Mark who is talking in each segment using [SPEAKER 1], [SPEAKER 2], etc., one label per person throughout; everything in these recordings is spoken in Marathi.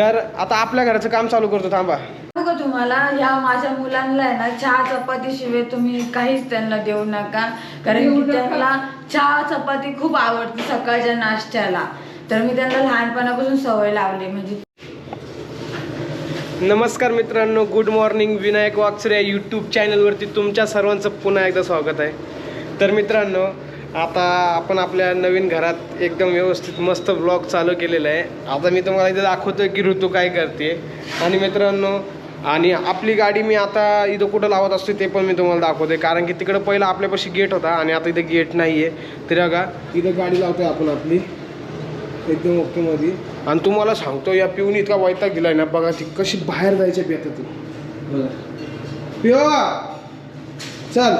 [SPEAKER 1] तर आता आपल्या घराचं काम चालू करतो थांबा.
[SPEAKER 2] बघा तुम्हाला या माझ्या मुलांना आहे ना चहा चपाती शिवाय तुम्ही काहीच त्यांना देऊ नका. कारण की त्यांना चहा चपाती खूप आवडते सकाळच्या नाश्त्याला. तर मी त्यांना लहानपणापासून सवय लावली म्हणजे
[SPEAKER 1] नमस्कार मित्रांनो गुड मॉर्निंग विनायक वाकसरे या यूट्यूब चॅनलवरती तुमच्या सर्वांचं पुन्हा एकदा स्वागत आहे. तर मित्रांनो आता आपण आपल्या नवीन घरात एकदम व्यवस्थित मस्त ब्लॉग चालू केलेला आहे. आता मी तुम्हाला इथं दाखवतो की ऋतू काय करते. आणि मित्रांनो आणि आपली गाडी मी आता इथं कुठं लावत असते ते पण मी तुम्हाला दाखवतोय. कारण की तिकडं पहिलं आपल्यापाशी गेट होता आणि आता इथं गेट नाही आहे तरी बघा इथं गाडी लावतोय आपण आपली. एकदम ओके मध्ये. आणि तुम्हाला सांगतो या पिऊन इतका वैताग दिलाय ना बघा ती कशी बाहेर जायची बेता तू. बघा. पिओ चल.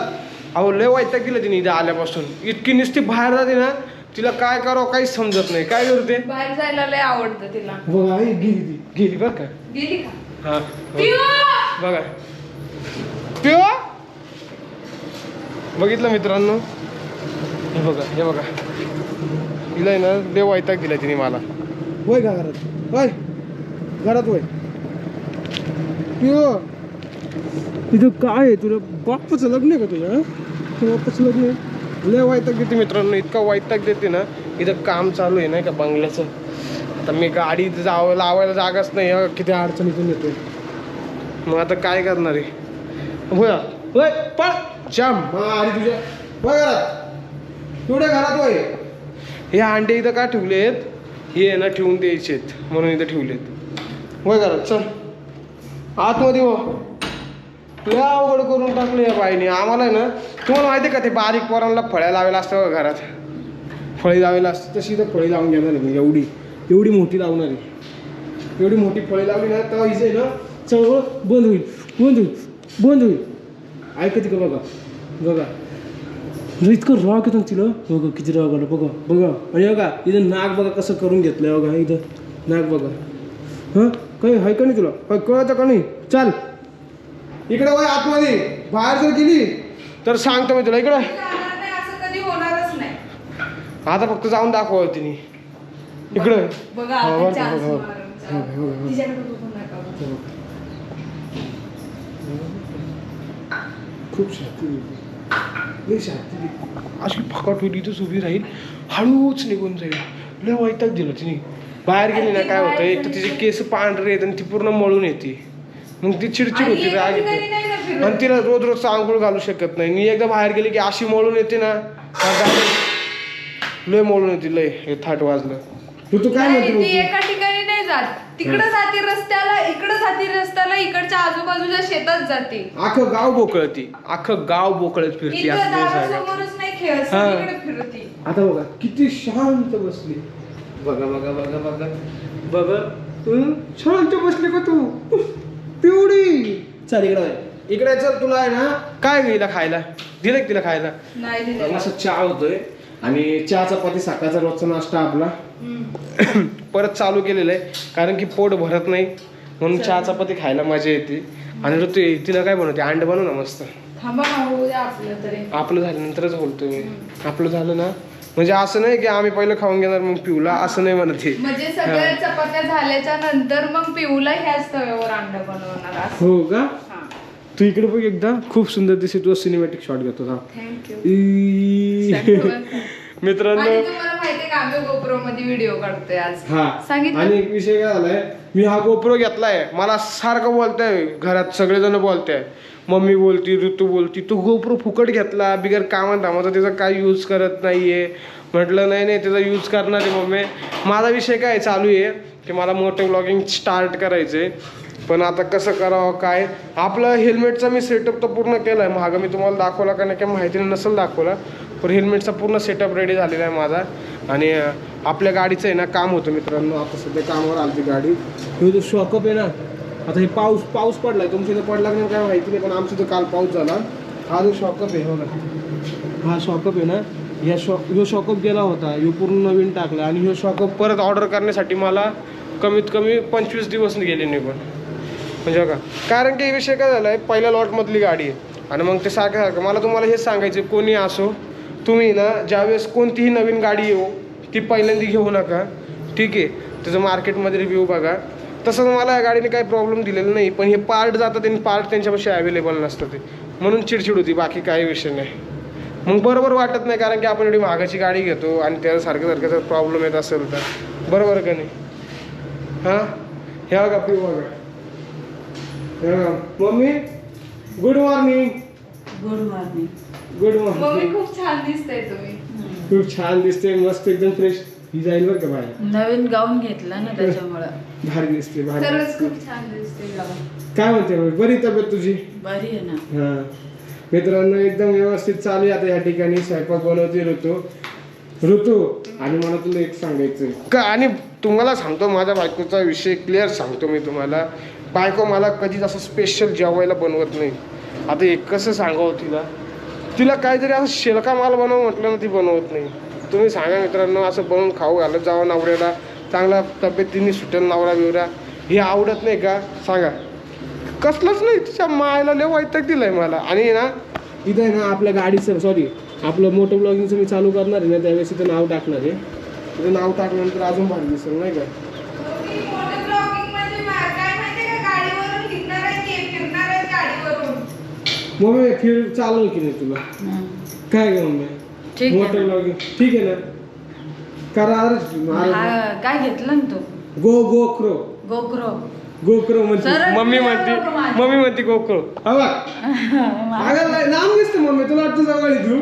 [SPEAKER 1] अहो लय वैताग दिलं तिने इथं आल्यापासून. इतकी नुसती बाहेर जाते ना तिला काय करावं काहीच समजत नाही. काय करते
[SPEAKER 2] बाहेर जायला लय आवडतं तिला.
[SPEAKER 1] बघा आई गेली ती. गेली बरं का?
[SPEAKER 2] गेली का?
[SPEAKER 1] हा. बघा. पिओ! बघितलं मित्रांनो? हे बघा हे बघा. तिला आहे ना देव वैताग दिला तिने मला. होय का घरात? होय घरात होय पिओ! तिथं काय आहे? तुला बाप्पाचं लग्न आहे का तुझ्या बाप्पाचं लग्न आहे? लय वायताक देते मित्रांनो इतका वायताक देते ना. इथं काम चालू आहे नाही का बंगल्याचं. आता मी गाडी जावं लावायला जागाच नाही किती अडचणीतून येते. मग आता काय करणार आहे? होय. होय पळ. जाम. मारी तुझ्या होय घरात. तेवढ्या घरात होय. हे अंडे इथं का ठेवलेत? हे आहे ना ठेवून द्यायचे आहेत म्हणून इथं ठेवलेत. होय घरात चल. आतमध्ये हो. लय अवघड करून टाकलं या बाईने. आम्हाला आहे ना तुम्हाला माहिती आहे का ते बारीक पोरांना फळ्या लावायला असतं घरात. फळी लावायला असते तशी तर फळी लावून घेणार आहे मी एवढी. एवढी मोठी लावणार आहे. एवढी मोठी फळी लावली ना तेव्हा इथे ना चळवळ बंद होईल बंद होईल बंद होईल. ऐकते का बघा बघा. इतकं रॉक येतं तिला. बघा किती रॉक आलं बघा बघा. आणि बघा इथं नाक बघा कसं करून घेतलं बघा इथं. नाक बघा. हां? काही आहे का नाही तुला? काही कळतं का नाही? चाल. इकडे वय आतमध्ये. बाहेर जर गेली तर सांगतो मी तुला. इकडे. आता फक्त जाऊन दाखव तिने. इकडे. खूप शांती लई शांती अशी फकाट होती इथंच उभी राहील हळूच निघून जाईल. लय वैताग दिलं तिने. बाहेर गेली ना काय होतं एक तर तिचे केस पांढरे आहेत आणि ती पूर्ण मळून येते. मग ती चिडचिड
[SPEAKER 2] आणि
[SPEAKER 1] होती राग
[SPEAKER 2] ठिकाणी
[SPEAKER 1] येते.
[SPEAKER 2] नाही ना फिरत.
[SPEAKER 1] आणि तिला रोज रोज आंघोळ घालू शकत नाही. मी एकदा बाहेर गेली की अशी मळून येते ना गाडी- लय मळून येते लय. हे थाट वाजलं. तू तू काय
[SPEAKER 2] नाही, ती
[SPEAKER 1] म्हणते
[SPEAKER 2] एका ठिकाणी नाही जात. तिकडे जाते रस्त्याला इकडे जाते रस्त्याला इकडच्या आजूबाजूच्या शेतात जाते.
[SPEAKER 1] अख्खं गाव बोकळती. अख्खं गाव बोकळत फिरती
[SPEAKER 2] इथं
[SPEAKER 1] असं ते सांगायचं.
[SPEAKER 2] दारासमोरच नाही खेळत
[SPEAKER 1] हा.
[SPEAKER 2] सगळीकडे फिरती.
[SPEAKER 1] आता बघा किती शांत बसली. बघा बघा बघा बघा. बघा हं? शांत बसली का तू? पिवडी चल इकडे. इकडे चल तुला आहे ना काय गेला खायला? दिलं का तिला खायला?
[SPEAKER 2] नाही दिलेला.
[SPEAKER 1] असं चहा होतोय. आणि चहा चपाती सकाळचा रोजचा नाश्ता आपला. परत चालू केलेलं आहे कारण की पोट भरत नाही. म्हणून चहा चपाती खायला मजा येते. आणि ऋतू तिला काय बनवते? अंड बनव ना मस्त.
[SPEAKER 2] थांबा ना होऊ द्या आपलं तरी.
[SPEAKER 1] आपलं झाल्यानंतरच बोलतोय मी. आपलं झालं ना म्हणजे असं नाही की आम्ही पहिलं खाऊन घेणार मग पिऊला असं नाही म्हणत हे.
[SPEAKER 2] म्हणजे सगळ्या चपात्या झाल्याच्यानंतर मग पिऊला ह्याच तव्यावर अंड बनवणार असं.
[SPEAKER 1] हो का?
[SPEAKER 2] हा.
[SPEAKER 1] तू इकडे बघ एकदा खूप सुंदर दिसते तू सिनेमॅटिक शॉट घेतो हा ई. मित्रांनो.
[SPEAKER 2] आणि तुम्हाला माहितीये का आम्ही गोप्रो मध्ये व्हिडिओ काढतोय आज.
[SPEAKER 1] हा.
[SPEAKER 2] सांगितलं?
[SPEAKER 1] आणि एक विषय काय झालाय मी हा गोप्रो आहे मला सारखं बोलताय. घरात सगळेजण आहे मम्मी बोलती ऋतू बोलती तू गोप्रो फुकट घेतला. बिगर कामात धामाचा त्याचा काय यूज करत नाही आहे म्हटलं नाही नाही त्याचा यूज करणार आहे मम्मी. माझा विषय काय चालू आहे की मला मोठं ब्लॉगिंग स्टार्ट करायचंय. पण आता कसं करावं काय? आपलं हेल्मेटचा मी सेटअप तर पूर्ण केला आहे मागं मी तुम्हाला दाखवला का नाही काय माहिती नसेल दाखवला. पण हेल्मेटचा पूर्ण सेटअप रेडी झालेला आहे माझा. आणि आपल्या गाडीचं आहे ना काम होतं मित्रांनो. आता सध्या कामावर आली ती गाडी. हे जो शॉकअप आहे ना. आता हे पाऊस पाऊस पडला आहे तुमच्या इथे पडला की काय माहिती नाही पण आमच्या इथं काल पाऊस झाला. हा जो शॉकअप आहे बघा. हा शॉकअप आहे ना. या शॉ ह्यो शॉकअप गेला होता ह्यो पूर्ण नवीन टाकला आणि ह्यो शॉकअप परत ऑर्डर करण्यासाठी मला कमीत कमी पंचवीस दिवस गेले निघून म्हणजे बघा कारण की विषय काय झाला आहे पहिल्या लॉटमधली गाडी आहे. आणि मग ते सारखं सारखं मला तुम्हाला हेच सांगायचं कोणी असो तुम्ही ना ज्यावेळेस कोणतीही नवीन गाडी येऊ ती पहिल्यांदा घेऊ नका. ठीक आहे? त्याचं मार्केटमध्ये रिव्ह्यू बघा. तसं मला या गाडीने काही प्रॉब्लेम दिलेला नाही पण हे पार्ट जातात आणि पार्ट त्यांच्यापाशी अवेलेबल नसतं ते. म्हणून चिडचिड होती बाकी काही विषय नाही. मग बरोबर वाटत नाही कारण की आपण एवढी महागाची गाडी घेतो आणि त्याला सारखं सारखं जर प्रॉब्लेम येत असेल तर. बरोबर का नाही? हां? ह्या बघा पिऊ बघा. बघा. Mummy good morning
[SPEAKER 2] good morning
[SPEAKER 1] good
[SPEAKER 3] mummy
[SPEAKER 1] morning
[SPEAKER 3] खूप छान दिसताय तुम्ही.
[SPEAKER 1] खूप छान दिसते मस्त एकदम फ्रेश ही जाईल बरं का बाहेर?
[SPEAKER 2] नवीन गाऊन घेतला ना त्याच्यामुळं.
[SPEAKER 1] भारी दिसते भारी
[SPEAKER 3] खरंच
[SPEAKER 1] दिसते.
[SPEAKER 3] खूप छान दिसते गावात
[SPEAKER 1] काय म्हणते मग? बरी तब्येत तुझी?
[SPEAKER 2] बरी आहे ना.
[SPEAKER 1] हा. मित्रांनो एकदम व्यवस्थित चालू आहे आता या ठिकाणी. स्वयंपाक बनवते ऋतू. ऋतू आणि मला तुला एक सांगायचं का आणि तुम्हाला सांगतो माझ्या बायकोचा विषय क्लिअर सांगतो मी तुम्हाला. बायको मला कधीच असं स्पेशल जेवायला बनवत नाही. आता एक कसं सांगावं तिला? तिला काहीतरी असं शेलका माल बनव म्हटलं ना ती बनवत नाही. तुम्ही सांगा मित्रांनो असं बनवून खाऊ घालत जावं नवऱ्याला. चांगला तब्येतीने सुटेल नवरा बिवरा. हे आवडत नाही का? सांगा. कसलंच नाही तिच्या मायला लय वैताग आहे मला. आणि ना इथं आहे ना आपल्या गाडीचं सॉरी आपलं मोठं ब्लॉगिंगचं मी चालू करणार आहे ना त्यावेळेस इथं नाव टाकणार आहे. तिथं नाव टाकल्यानंतर अजून भाग दिसेल नाही का
[SPEAKER 3] म्हणजे काय माहितीये का गाडीवरून फिरणार आहे ते फिरणार आहे
[SPEAKER 1] मग फिर चालवल की नाही तुला. काय ग मम्मी?
[SPEAKER 2] ठीक आहे
[SPEAKER 1] मोठं
[SPEAKER 2] ना.
[SPEAKER 1] ब्लॉगिंग ठीक आहे ना. करा
[SPEAKER 2] हा, काय घेतलं ना तू?
[SPEAKER 1] गो गोक्रो
[SPEAKER 2] गोक्रो
[SPEAKER 1] गोक्रो म्हणते. मम्मी म्हणते. मम्मी म्हणते गोक्रो हा बघ. अगं लांब दिसते मम्मी. तुला वाटतं जवळ आहे तू?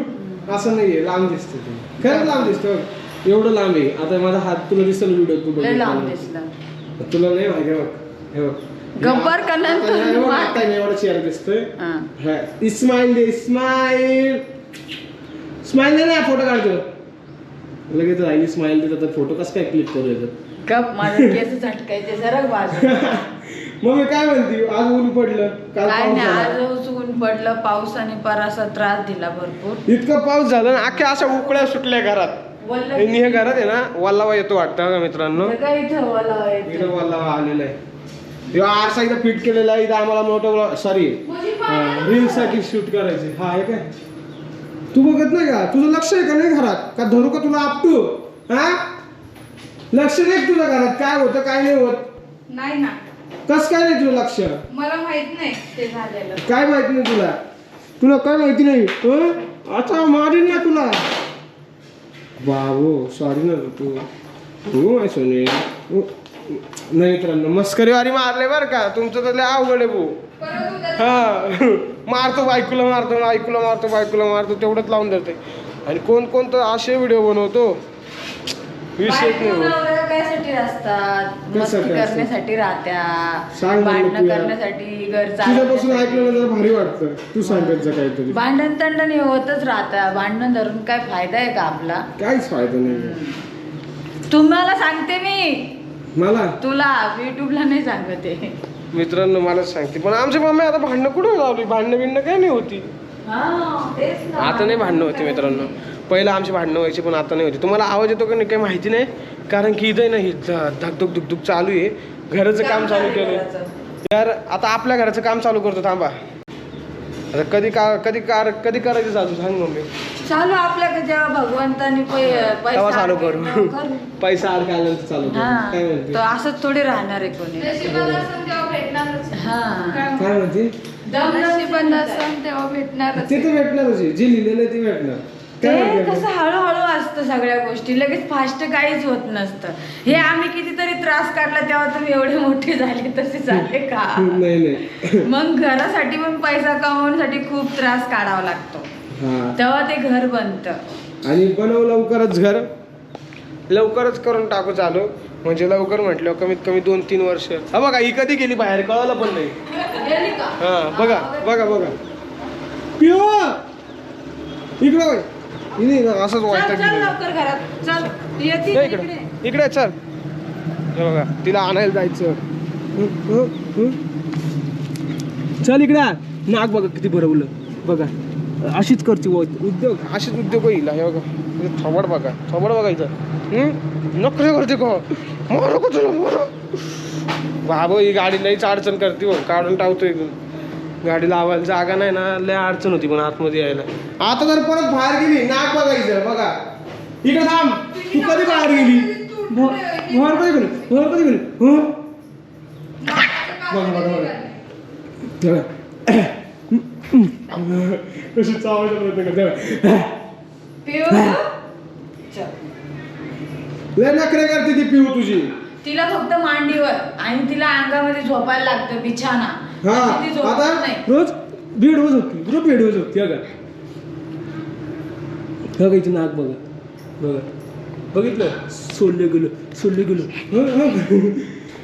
[SPEAKER 1] असं नाहीये. लांब दिसते तू. खरंच लांब दिसतो एवढं लांब आहे. आता माझा हात तुला दिसेल व्हिडिओ.
[SPEAKER 2] दिसलं.
[SPEAKER 1] तुला नाही माहिती हे बघ. हे बघ.
[SPEAKER 2] गब्बर का नंतर?
[SPEAKER 1] आता हे बघ, आता हे एवढा चेहरा दिसतोय.
[SPEAKER 2] हं.
[SPEAKER 1] हा. इस्माईल दे इस्माईल. स्माईल दे ना फोटो काढतो लगेच राहिली स्माईल देत आता फोटो कसं काय क्लिक करू याच्यात?
[SPEAKER 2] गप माझे केस झटकायचे सरक बाजू
[SPEAKER 1] मम्मी काय म्हणती आज ऊन पडलं काल
[SPEAKER 2] काय
[SPEAKER 1] पाऊस
[SPEAKER 2] नाही
[SPEAKER 1] झाला.
[SPEAKER 2] आज ऊन पडलं पावसाने पर असा त्रास दिला भरपूर.
[SPEAKER 1] इतका पाऊस झाला ना अख्ख्या अशा उकळ्या सुटल्या घरात.
[SPEAKER 2] वल्ल
[SPEAKER 1] आणि हे घरात आहे ना वल्लावा येतो वाटतं का मित्रांनो
[SPEAKER 2] काय इथं
[SPEAKER 1] वल्लावा आलेला आहे. आरसा इथं फिट केलेला आहे इथं आम्हाला मोठं सॉरी रील साठी शूट करायचे. हा आहे काय? तू बघत नाही का? तुझं लक्ष आहे का नाही घरात? का धरू का तुला आपटू हा? लक्ष नाही का तुझं घरात? काय होतं काय नाही होत?
[SPEAKER 3] नाही ना.
[SPEAKER 1] कस काय नाही तुझं लक्ष?
[SPEAKER 3] मला माहीत नाही ते झालेलं.
[SPEAKER 1] काय माहिती नाही तुला? तुला काय माहिती नाही? हं? आता मारीन ना तुला. बाबो सॉरी ना तू. तू माय सोने. उ- नाही मित्रांनो मस्करीवारी मारले बरं का. तुमचं तर लय अवघड आहे भाऊ हा. मारतो बायकोला मारतो बायकोला मारतो बायकोला मारतो तेवढंच लावून धरते आणि कोण कोण तर असे व्हिडिओ बनवतो? विषय
[SPEAKER 2] असतात? मस्ती? करण्यासाठी राहत्या. भांडणं. करण्यासाठी
[SPEAKER 1] तुझ्यापासून ऐकलं जरा भारी वाटतं. तू काहीतरी.
[SPEAKER 2] भांडण तंडण हे होतच राहतं. भांडण धरून काय फायदा आहे का आपला?
[SPEAKER 1] काहीच फायदा नाही.
[SPEAKER 2] तुम्हाला सांगते मी.
[SPEAKER 1] मला?
[SPEAKER 2] तुला युट्यूबला नाही सांगते.
[SPEAKER 1] मित्रांनो मला सांगते. पण आमची मम्मी आता भांडणं कुठं लावली? भांडणं बिंडणं काय नाही होती. आता नाही भांडणं होती मित्रांनो. पहिलं आमची भांडणं व्हायची पण आता नाही होती. तुम्हाला आवाज येतो का नाही काही माहिती नाही? कारण की इथं आहे ना ही धकधक धुकधुक चालू आहे. घराचं काम चालू केलं यार आता आपल्या घराचं काम चालू करतो थांबा. आता कधी का कधी कार कधी करायचं चालू? सांग मम्मी.
[SPEAKER 2] चालू आपल्याकडे जेव्हा भगवंतानी पै- पैसा
[SPEAKER 1] चालू करू. पैसा चालू करू
[SPEAKER 2] हा.
[SPEAKER 1] काय म्हणते?
[SPEAKER 2] तो असंच थोडी राहणार आहे कोणी.
[SPEAKER 3] नशिबाला तेव्हा भेटणारच.
[SPEAKER 2] हा.
[SPEAKER 1] काय म्हणते?
[SPEAKER 3] नशिबाला तेव्हा भेटणारच
[SPEAKER 1] ते तर भेटणारच आहे. जे लिहिलेलं आहे ते भेटणार.
[SPEAKER 2] ते
[SPEAKER 1] काय म्हणते?
[SPEAKER 2] कसं हळूहळू असतं सगळ्या गोष्टी. लगेच फास्ट काहीच होत नसतं. हे आम्ही कितीतरी त्रास काढला तेव्हा तुम्ही एवढे मोठे झाले तसे झाले का?
[SPEAKER 1] नाही नाही.
[SPEAKER 2] मग घरासाठी पण पैसा कमवण्यासाठी खूप त्रास काढावा लागतो. तेव्हा ते घर बनतं.
[SPEAKER 1] आणि बनव लवकरच घर. लवकरच करून टाकू चालू. म्हणजे लवकर म्हटलं कमीत कमी दोन तीन वर्ष. हा बघा ही कधी गेली बाहेर? कळालं पण नाही? हा बघा बघा बघा. पिओ इकडे असंच वाटतं
[SPEAKER 2] इकडे
[SPEAKER 1] इकडे. चल. बघा तिला आणायला जायचं. चल इकडे. नाक बघा किती भरवलं. बघा. अशीच करते व- उद्योग अशीच उद्योग होईल हे बघा. थोबड बघा. थोबड बघा इथं. हं? नोकरी करते का मारो का तुला? मारो? बाबा ही गाडी लईच अडचण करते हो. काढून टाकतोय गाडी लावायला जागा नाही ना. लय अडचण होती पण आतमध्ये यायला. आता जर परत बाहेर गेली नाक बघायचं बघा. इकडे थांब. तू कधी बाहेर गेली? बाहेर कधी गेली? बाहेर कधी गेली? हं? बघा बघा बघा. कशी चावायचा प्रयत्न करते
[SPEAKER 2] पिऊ? चल.
[SPEAKER 1] लय नखरे करते ती पिऊ तुझी.
[SPEAKER 2] तिला फक्त मांडीवर आणि तिला अंगामध्ये झोपायला लागतं बिछाना.
[SPEAKER 1] हा.
[SPEAKER 2] ती झोपत
[SPEAKER 1] आता
[SPEAKER 2] नाही.
[SPEAKER 1] रोज बेडवर झोपती रोज बेडवर झोपती अगं. बघा इथे नाक बघा. बघा. बघितलं? सोडले गेलो सोडले गेलो. हं, हं.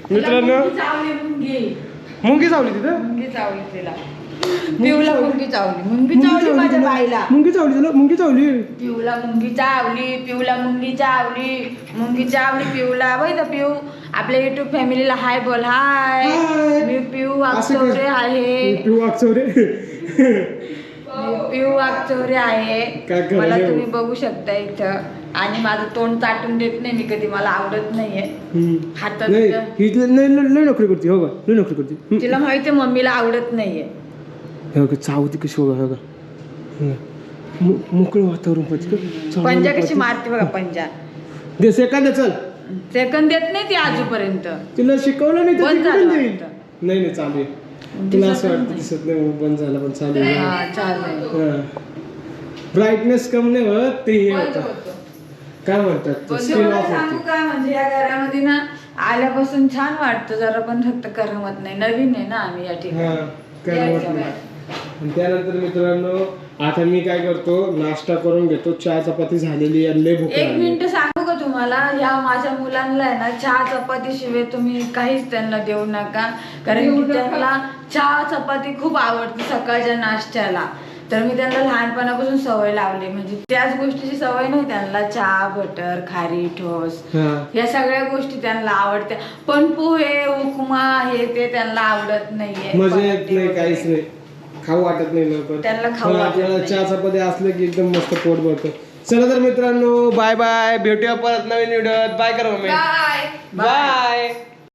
[SPEAKER 2] तिला
[SPEAKER 1] मित्रांनो.
[SPEAKER 2] मुंगी चावली मुंगी.
[SPEAKER 1] मुंगी चावली तिथं?
[SPEAKER 2] मुंगी चावली तिला. पिऊला मुंगी चावली. मुंगी चावली माझ्या बाईला.
[SPEAKER 1] मुंगी चावली तुला मुंगी चावली.
[SPEAKER 2] पिऊला मुंगी चावली पिऊला मुंगी चावली मुंगी चावली पिऊला. बघ पिऊ आपल्या युट्यूब फॅमिलीला हाय बोल हाय. मी पिऊ वागचौरे. आहे.
[SPEAKER 1] पिऊ वागचौरे.
[SPEAKER 2] पिऊ वागचौरे आहे? मला तुम्ही बघू शकता इथं. आणि माझं तोंड चाटून देत नाही मी कधी. मला आवडत नाहीये. हातात
[SPEAKER 1] नाही नोकरी करते. हो नोकरी करते.
[SPEAKER 2] तिला माहिती मम्मीला आवडत नाहीये.
[SPEAKER 1] हे बघा चावती कशी बघा हे बघा हं. मो- मोकळं वातावरण पाहिजे का?
[SPEAKER 2] पंजा. कशी मारते बघा पंजा.
[SPEAKER 1] दे सेकंद चल.
[SPEAKER 2] सेकंद देत नाही ती आजूपर्यंत.
[SPEAKER 1] तिला शिकवलं नाही तर ती
[SPEAKER 2] बंद
[SPEAKER 1] कुठून
[SPEAKER 2] झालं
[SPEAKER 1] देईल?
[SPEAKER 2] वाटतं.
[SPEAKER 1] नाही नाही चालू आहे. तुला असं वाटतं. दिसत नाही बंद झाला पण चालू आहे.
[SPEAKER 2] हा चालेल
[SPEAKER 1] ब्राईटनेस कम नाही होत ते हे होतं. काय म्हणतात स्क्रीन ऑफ
[SPEAKER 2] सांगू
[SPEAKER 1] होते.
[SPEAKER 2] का? म्हणजे या घरामध्ये ना आल्यापासून छान वाटतं. जरा पण फक्त करमत नाही. नवीन आहे ना आम्ही या
[SPEAKER 1] हा
[SPEAKER 2] ठिकाणी
[SPEAKER 1] काय नाही. आणि त्यानंतर मित्रांनो आता मी काय करतो नाश्ता करून घेतो. चहा चपाती झालेली आहे लय भूक
[SPEAKER 2] एक
[SPEAKER 1] लागली.
[SPEAKER 2] मिनिट सांगू का तुम्हाला? ह्या माझ्या मुलांना आहे ना चहा चपाती शिवाय तुम्ही काहीच त्यांना देऊ नका. कारण की त्यांना चहा चपाती खूप आवडते सकाळच्या नाश्त्याला. तर मी त्यांना लहानपणापासून सवय लावली. म्हणजे त्याच गोष्टीची सवय नाही त्यांना. चहा बटर खारी ठोस.
[SPEAKER 1] हा.
[SPEAKER 2] या सगळ्या गोष्टी त्यांना आवडत्या. पण पोहे उपमा हे ते त्यांना आवडत नाहीये.
[SPEAKER 1] मजा येत नाही. काहीच नाही. खाऊ वाटत नाही लवकर.
[SPEAKER 2] त्यांना खाऊ
[SPEAKER 1] पण
[SPEAKER 2] वाटत
[SPEAKER 1] आपल्याला
[SPEAKER 2] नाही.
[SPEAKER 1] चहा चपाती असलं की एकदम मस्त पोट भरतं. चला तर मित्रांनो बाय बाय भेटूया परत नवीन व्हिडिओत बाय करा मम्मी.
[SPEAKER 3] Bye
[SPEAKER 1] bye